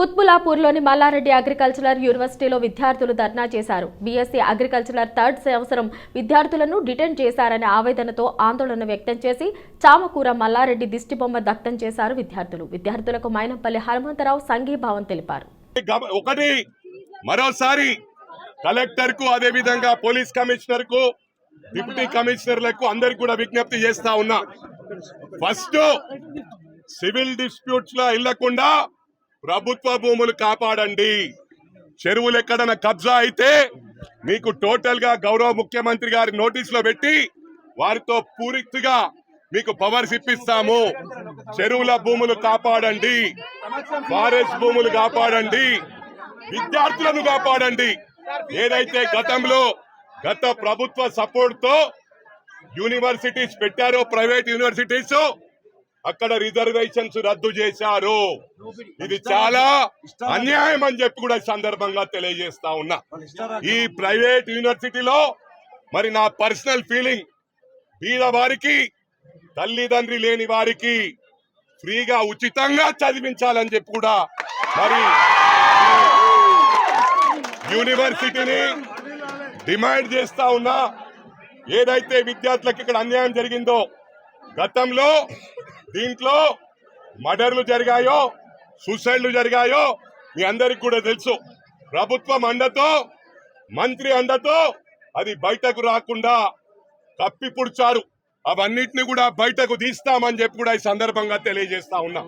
కుత్బులాపూర్లోని Mallareddy agricultural యూనివర్సిటీలో విద్యార్థులు ధర్నా చేశారు. బీఎస్సీ అగ్రికల్చరల్ థర్డ్ సంవత్సరం విద్యార్థులను డిటైన్ చేశారనే ఆవేదనతో ఆందోళన వ్యక్తం చేసి చామకూర మల్లారెడ్డి దిష్టిబొమ్మ దగ్ధం చేశారు విద్యార్థులు. విద్యార్థులకు మైనంపల్లి హనుమంతరావు సంఘీభావం తెలిపారు. ఒకటి మరోసారి కలెక్టర్కు అదే విధంగా పోలీస్ కమిషనర్కు డిప్యూటీ కమిషనర్లకు అందరికి కూడా విజ్ఞప్తి చేస్తా ఉన్నా. ఫస్ట్ సివిల్ డిస్ప్యూట్స్లో వెళ్ళకుండా ప్రభుత్వ భూములు కాపాడండి. చెరువులు ఎక్కడైనా కబ్జా అయితే మీకు టోటల్గా గౌరవ ముఖ్యమంత్రి గారి నోటీసులో పెట్టి వారితో పూర్తిగా మీకు పవర్స్ ఇప్పిస్తాము. చెరువుల భూములు కాపాడండి. ఫారెస్ట్ భూములు కాపాడండి. విద్యార్థులను కాపాడండి. ఏదైతే గతంలో గత ప్రభుత్వ సపోర్ట్తో యూనివర్సిటీస్ పెట్టారో ప్రైవేట్ యూనివర్సిటీస్ అక్కడ రిజర్వేషన్స్ రద్దు చేశారు. ఇది చాలా అన్యాయం అని చెప్పి కూడా సందర్భంగా తెలియజేస్తా ఉన్నా. ఈ ప్రైవేట్ యూనివర్సిటీలో మరి నా పర్సనల్ ఫీలింగ్ బీద వారికి తల్లిదండ్రి లేని వారికి ఫ్రీగా ఉచితంగా చదివించాలని చెప్పి కూడా మరి యూనివర్సిటీని డిమాండ్ చేస్తా ఉన్నా. ఏదైతే విద్యార్థులకు ఇక్కడ అన్యాయం జరిగిందో గతంలో దీంట్లో మర్డర్లు జరిగాయో సూసైడ్లు జరిగాయో మీ అందరికి కూడా తెలుసు. ప్రభుత్వం అండతో మంత్రి అండతో అది బయటకు రాకుండా కప్పిపుడ్చారు. అవన్నిటిని కూడా బయటకు తీస్తామని చెప్పి కూడా ఈ సందర్భంగా తెలియజేస్తా ఉన్నా.